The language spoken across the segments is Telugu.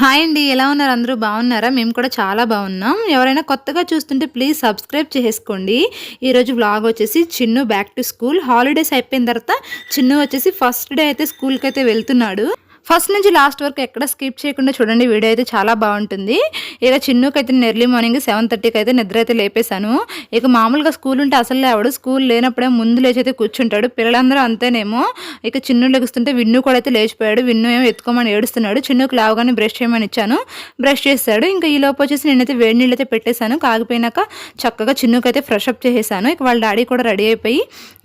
హాయ్ అండి ఎలా ఉన్నారు? అందరూ బాగున్నారా? మేము కూడా చాలా బాగున్నాం. ఎవరైనా కొత్తగా చూస్తుంటే ప్లీజ్ సబ్స్క్రైబ్ చేసుకోండి. ఈరోజు వ్లాగ్ వచ్చేసి Chinnu back to school holidays అయిపోయిన తర్వాత చిన్ను వచ్చేసి ఫస్ట్ డే అయితే స్కూల్కి అయితే వెళ్తున్నాడు. ఫస్ట్ నుంచి లాస్ట్ వరకు ఎక్కడ స్కిప్ చేయకుండా చూడండి వీడియో అయితే చాలా బాగుంటుంది. ఇక చిన్నుకి అయితే నేను ఎర్లీ మార్నింగ్ సెవెన్ థర్టీకి అయితే నిద్ర అయితే లేపేశాను. ఇక మామూలుగా స్కూల్ ఉంటే అసలు లేవాడు స్కూల్ లేనప్పుడే ముందు లేచి అయితే కూర్చుంటాడు. పిల్లలందరూ అంతేనేమో. ఇక చిన్ను లెగుస్తుంటే విన్ను కూడా అయితే లేచిపోయాడు. విన్ను ఏమో ఎత్తుకోమని ఏడుస్తున్నాడు. చిన్నుకి లావగానే బ్రష్ చేయమని ఇచ్చాను. బ్రష్ చేస్తాడు ఇంకా ఈ లోపు వచ్చేసి నేనైతే వేడి నీళ్ళు అయితే పెట్టేశాను. కాగిపోయినాక చక్కగా చిన్నుకి అయితే ఫ్రెష్ అప్ చేసేసాను. ఇక వాళ్ళ డాడీ కూడా రెడీ అయిపోయి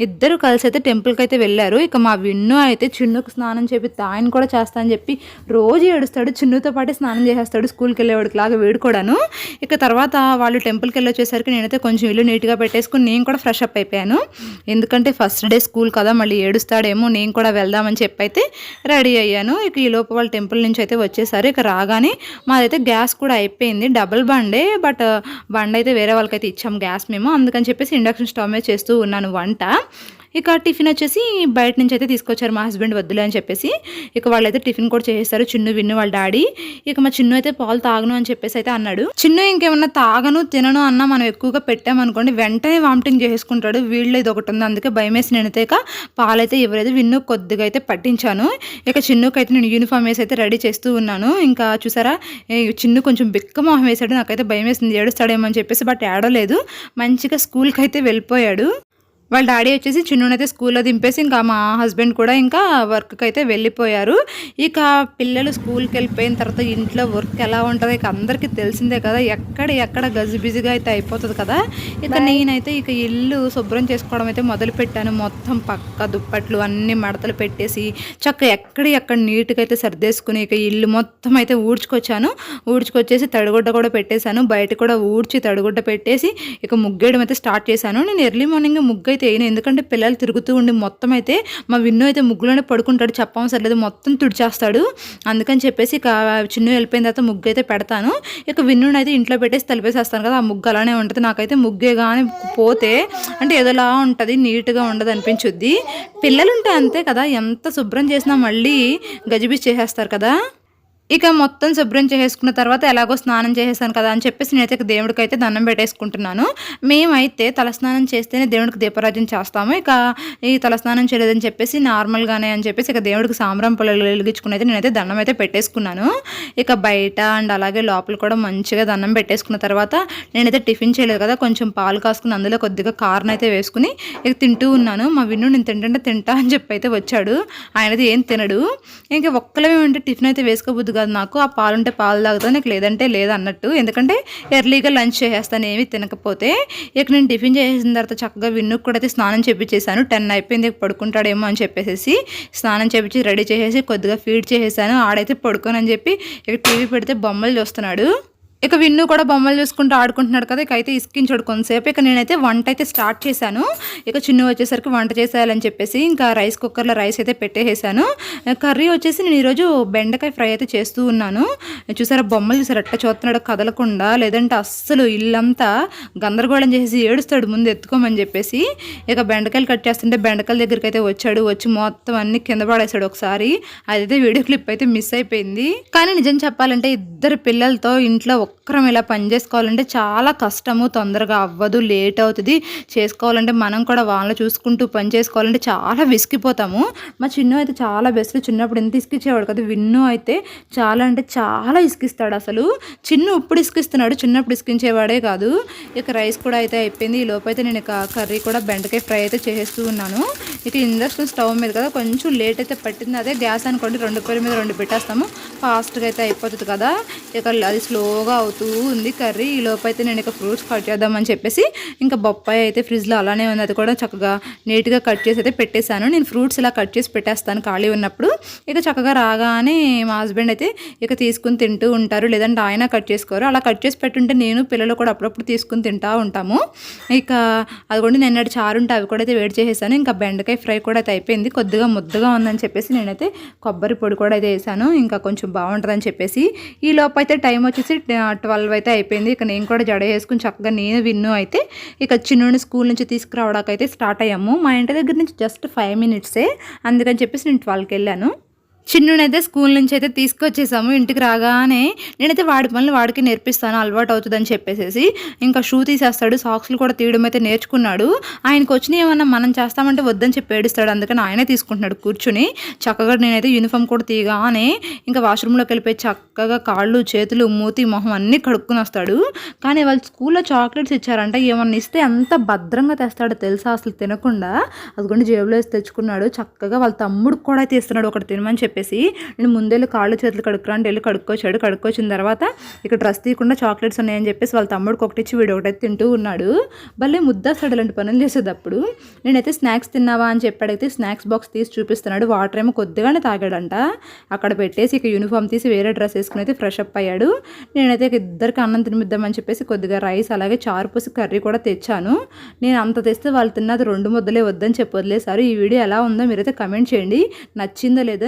ఇద్దరు కలిసి అయితే టెంపుల్కి అయితే వెళ్ళారు. ఇక మా విన్ను అయితే చిన్నుకు స్నానం చేపి ఆయన కూడా చేస్తా అని చెప్పి రోజు ఏడుస్తాడు. చిన్నుతో పాటు స్నానం చేసేస్తాడు స్కూల్కి వెళ్ళేవాడికి లాగా వీడు కూడాను ఇక తర్వాత వాళ్ళు టెంపుల్కి వెళ్ళి వచ్చేసరికి నేనైతే కొంచెం ఇల్లు నీట్గా పెట్టేసుకుని నేను కూడా ఫ్రెష్ అప్ అయిపోయాను. ఎందుకంటే ఫస్ట్ డే స్కూల్ కదా మళ్ళీ ఏడుస్తాడేమో నేను కూడా వెళ్దామని చెప్పి అయితే రెడీ అయ్యాను. ఇక ఈ లోపు వాళ్ళ టెంపుల్ నుంచి అయితే వచ్చేసారు. ఇక రాగానే మాదైతే గ్యాస్ కూడా అయిపోయింది. డబుల్ బండే బట్ బండ్ అయితే వేరే వాళ్ళకైతే ఇచ్చాం గ్యాస్ మేము. అందుకని చెప్పేసి ఇండక్షన్ స్టవ్ మీద చేస్తూ ఉన్నాను వంట. ఇక టిఫిన్ వచ్చేసి బయట నుంచి అయితే తీసుకొచ్చారు మా హస్బెండ్ వద్దులే అని చెప్పేసి. ఇక వాళ్ళైతే టిఫిన్ కూడా చేసేస్తారు. చిన్ను విన్ను వాళ్ళ డాడీ. ఇక మా చిన్ను అయితే పాలు తాగను అని చెప్పేసి అయితే అన్నాడు. చిన్ను ఇంకేమన్నా తాగను తినను అన్న మనం ఎక్కువగా పెట్టామనుకోండి వెంటనే వామిటింగ్ చేసుకుంటాడు. వీళ్ళు ఇది ఒకటి ఉంది. అందుకే భయం వేసి నేనైతే ఇక పాలైతే ఇవ్వలేదు విన్ను కొద్దిగా అయితే పట్టించాను. ఇక చిన్నుకి అయితే నేను యూనిఫామ్ వేసి అయితే రెడీ చేస్తూ ఉన్నాను. ఇంకా చూసారా? చిన్ను కొంచెం బిక్క మొహం వేసాడు నాకైతే భయం వేసింది. ఏడుస్తాడేమో అని చెప్పేసి బట్ ఏడలేదు మంచిగా స్కూల్కి అయితే వెళ్ళిపోయాడు. వాళ్ళ డాడీ వచ్చేసి చిన్ననైతే స్కూల్లో దింపేసి ఇంకా మా హస్బెండ్ కూడా ఇంకా వర్క్కి అయితే వెళ్ళిపోయారు. ఇక పిల్లలు స్కూల్కి వెళ్ళిపోయిన తర్వాత ఇంట్లో వర్క్ ఎలా ఉంటుంది ఇక అందరికీ తెలిసిందే కదా. ఎక్కడ ఎక్కడ గజిబిజిగా అయితే అయిపోతుంది కదా. ఇక నేనైతే ఇక ఇల్లు శుభ్రం చేసుకోవడం అయితే మొదలు పెట్టాను. మొత్తం పక్క దుప్పట్లు అన్ని మడతలు పెట్టేసి చక్క ఎక్కడ ఎక్కడ నీట్గా అయితే సర్దేసుకుని ఇక ఇల్లు మొత్తం అయితే ఊడ్చుకొచ్చాను. ఊడ్చుకొచ్చేసి తడిగుడ్డ కూడా పెట్టేశాను. బయట కూడా ఊడ్చి తడిగుడ్డ పెట్టేసి ఇక ముగ్గేయడం అయితే స్టార్ట్ చేశాను. నేను ఎర్లీ మార్నింగ్ ముగ్గు అయితే అయినా ఎందుకంటే పిల్లలు తిరుగుతూ ఉండి మొత్తం అయితే మా విన్ను అయితే ముగ్గులోనే పడుకుంటాడు చెప్పవసరం లేదు మొత్తం తుడిచేస్తాడు. అందుకని చెప్పేసి ఇక చిన్ను వెళ్ళిపోయిన తర్వాత ముగ్గు అయితే పెడతాను. ఇక విన్నుని అయితే ఇంట్లో పెట్టేసి తలిపేసేస్తాను కదా ఆ ముగ్గు అలానే ఉంటుంది. నాకైతే ముగ్గే కానీ పోతే అంటే ఏదోలా ఉంటుంది నీట్గా ఉండదు అనిపించుద్ది. పిల్లలు ఉంటే అంతే కదా ఎంత శుభ్రం చేసినా మళ్ళీ గజిబిజి చేసేస్తారు కదా. ఇక మొత్తం శుభ్రం చేసుకున్న తర్వాత ఎలాగో స్నానం చేసేసాను కదా అని చెప్పేసి నేనైతే దేవుడికి అయితే దండం పెట్టేసుకుంటున్నాను. మేమైతే తలస్నానం చేస్తేనే దేవుడికి దీపరాజ్యం చేస్తాము. ఇక ఈ తలస్నానం చేయలేదని చెప్పేసి నార్మల్గానే అని చెప్పేసి ఇక దేవుడికి సాంబ్రం పొలాలు వెలిగించుకుని అయితే నేనైతే దండం అయితే పెట్టేసుకున్నాను. ఇక బయట అండ్ అలాగే లోపల కూడా మంచిగా దండం పెట్టేసుకున్న తర్వాత నేనైతే టిఫిన్ చేయలేదు కదా కొంచెం పాలు కాసుకుని అందులో కొద్దిగా కారణం అయితే వేసుకుని ఇక తింటూ ఉన్నాను. మా విన్ను నేను తింటుంటే తింటా అని చెప్పి అయితే వచ్చాడు. ఆయనది ఏం తినడు. ఇంకా ఒక్కలమే ఉంటే టిఫిన్ అయితే వేసుకోబుద్దు కాదు నాకు ఆ పాలు ఉంటే పాలు తాగుతా నీకు లేదంటే లేదన్నట్టు ఎందుకంటే ఎర్లీగా లంచ్ చేసేస్తాను ఏమి తినకపోతే. ఇక నేను టిఫిన్ చేసిన తర్వాత చక్కగా విన్నుకు కూడా అయితే స్నానం చేపించేసాను టెన్ అయిపోయింది పడుకుంటాడేమో అని చెప్పేసి స్నానం చేపించి రెడీ చేసేసి కొద్దిగా ఫీడ్ చేసేసాను. ఆడైతే పడుకోనని చెప్పి ఇక టీవీ పెడితే బొమ్మలు చూస్తున్నాడు. ఇక విన్ను కూడా బొమ్మలు చూసుకుంటూ ఆడుకుంటున్నాడు కదా ఇక అయితే ఇసుకించాడు కొంతసేపు. ఇక నేనైతే వంట అయితే స్టార్ట్ చేశాను. ఇక చిన్ను వచ్చేసరికి వంట చేసేయాలని చెప్పేసి ఇంకా రైస్ కుక్కర్లో రైస్ అయితే పెట్టేసాను కర్రీ వచ్చేసి నేను ఈరోజు బెండకాయ ఫ్రై అయితే చేస్తూ ఉన్నాను. చూసారా బొమ్మలు చూసారు అట్ట చూస్తున్నాడు కదలకుండా లేదంటే అస్సలు ఇల్లంతా గందరగోళం చేసి ఏడుస్తాడు ముందు ఎత్తుకోమని చెప్పేసి. ఇక బెండకాయలు కట్ చేస్తుంటే బెండకాయల దగ్గరికి అయితే వచ్చాడు వచ్చి మొత్తం అన్ని కింద పడేసాడు ఒకసారి. అదైతే వీడియో క్లిప్ అయితే మిస్ అయిపోయింది. కానీ నిజం చెప్పాలంటే ఇద్దరు పిల్లలతో ఇంట్లో ఒక్కరం ఇలా పని చేసుకోవాలంటే చాలా కష్టము తొందరగా అవ్వదు లేట్ అవుతుంది. చేసుకోవాలంటే మనం కూడా వాళ్ళు చూసుకుంటూ పని చేసుకోవాలంటే చాలా విసిగిపోతాము. మా చిన్ను అయితే చాలా బెస్ట్ చిన్నప్పుడు ఎంత ఇసుకిచ్చేవాడు కదా. విన్ను అయితే చాలా అంటే చాలా ఇసుకిస్తాడు అసలు. చిన్ను ఇప్పుడు ఇసుకిస్తున్నాడు చిన్నప్పుడు ఇసుకించేవాడే కాదు. ఇక రైస్ కూడా అయితే అయిపోయింది. ఈ లోపు అయితే నేను ఇక కర్రీ కూడా బెండకాయ ఫ్రై అయితే చేసేస్తూ ఉన్నాను. ఇక ఇండక్షన్ స్టవ్ మీద కదా కొంచెం లేట్ అయితే పట్టింది. అదే గ్యాస్ అనుకోండి రెండు పేరు మీద రెండు పెట్టేస్తాము. ఫాస్ట్గా అయితే అయిపోతుంది కదా. ఇక అది స్లోగా అవుతూ ఉంది కర్రీ. ఈ లోపు అయితే నేను ఇక ఫ్రూట్స్ కట్ చేద్దామని చెప్పేసి ఇంకా బొప్పాయి అయితే ఫ్రిడ్జ్లో అలానే ఉంది. అది కూడా చక్కగా నీట్గా కట్ చేసి అయితే పెట్టేశాను. నేను ఫ్రూట్స్ ఇలా కట్ చేసి పెట్టేస్తాను ఖాళీ ఉన్నప్పుడు. ఇక చక్కగా రాగానే మా హస్బెండ్ అయితే ఇక తీసుకుని తింటూ ఉంటారు. లేదంటే ఆయన కట్ చేసుకోరు. అలా కట్ చేసి పెట్టుంటే నేను పిల్లలు కూడా అప్పుడప్పుడు తీసుకుని తింటూ ఉంటాము. ఇక అది కూడా నిన్నటి చారు ఉంటే అవి కూడా అయితే వేడి చేసేసాను. ఇంకా బెండకాయ ఫ్రై కూడా అయితే అయిపోయింది. కొద్దిగా ముద్దగా ఉందని చెప్పేసి నేనైతే కొబ్బరి పొడి కూడా అయితే వేసాను. ఇంకా కొంచెం బాగుంటుందని చెప్పేసి ఈ లోపు అయితే టైం వచ్చేసి ట్వెల్వ్ అయితే అయిపోయింది. ఇక నేను కూడా జడ వేసుకుని చక్కగా నేను విన్ను అయితే ఇక చిన్నుని స్కూల్ నుంచి తీసుకురావడానికి అయితే స్టార్ట్ అయ్యాము. మా ఇంటి దగ్గర నుంచి జస్ట్ ఫైవ్ మినిట్సే. అందుకని చెప్పేసి నేను ట్వెల్వ్కి వెళ్ళాను. చిన్నునైతే స్కూల్ నుంచి అయితే తీసుకొచ్చేసాము ఇంటికి రాగానే నేనైతే వాడి పనులు వాడికి నేర్పిస్తాను అలవాటు అవుతుందని చెప్పేసి ఇంకా షూ తీసేస్తాడు సాక్స్లు కూడా తీయడం అయితే నేర్చుకున్నాడు. ఆయనకు వచ్చిన ఏమన్నా మనం చేస్తామంటే వద్దని చెప్పి ఏడుస్తాడు అందుకని ఆయనే తీసుకుంటున్నాడు కూర్చుని. చక్కగా నేనైతే యూనిఫామ్ కూడా తీయగానే ఇంకా వాష్రూమ్లోకి వెళ్ళిపోయి చక్కగా కాళ్ళు చేతులు మూతి మొహం అన్నీ కడుక్కుని వస్తాడు. కానీ వాళ్ళు స్కూల్లో చాక్లెట్స్ ఇచ్చారంట ఏమన్నా ఇస్తే ఎంత భద్రంగా తెస్తాడో తెలుసా అసలు తినకుండా. అది కూడా జేబులో వేసి తెచ్చుకున్నాడు చక్కగా వాళ్ళ తమ్ముడికి కూడా తీస్తున్నాడు ఒకటి తినమని చెప్పి చెప్పేసి నేను ముందెళ్ళి కాళ్ళు చేతులు కడుక్కురా అంటే వెళ్ళి కడుక్కొచ్చాడు. కడుక్కొచ్చిన తర్వాత ఇక్కడ డ్రెస్ తీయకుండా చాక్లెట్స్ ఉన్నాయని చెప్పేసి వాళ్ళ తమ్ముడికి ఒకటి ఇచ్చి వీడు ఒకటి తింటూ ఉన్నాడు. భలే ముద్దాస్తాడు ఇలాంటి పనులు చేసేటప్పుడు నేనైతే స్నాక్స్ తిన్నావా అని చెప్పి అడిగితే స్నాక్స్ బాక్స్ తీసి చూపిస్తున్నాడు. వాటర్ ఏమో కొద్దిగానే తాగాడంట. అక్కడ పెట్టేసి ఇక యూనిఫామ్ తీసి వేరే డ్రెస్ వేసుకుని అయితే ఫ్రెష్ అప్ అయ్యాడు. నేనైతే ఇక ఇద్దరికి అన్నం తినిపిద్దామని చెప్పేసి కొద్దిగా రైస్ అలాగే చారు పోసి కర్రీ కూడా తెచ్చాను. నేను అంత తెస్తే వాళ్ళు తిన్నది రెండు ముద్దలే వద్దని చెప్పి వదిలేశారు ఈ వీడియో ఎలా ఉందో మీరైతే కమెంట్ చేయండి. నచ్చిందో లేదో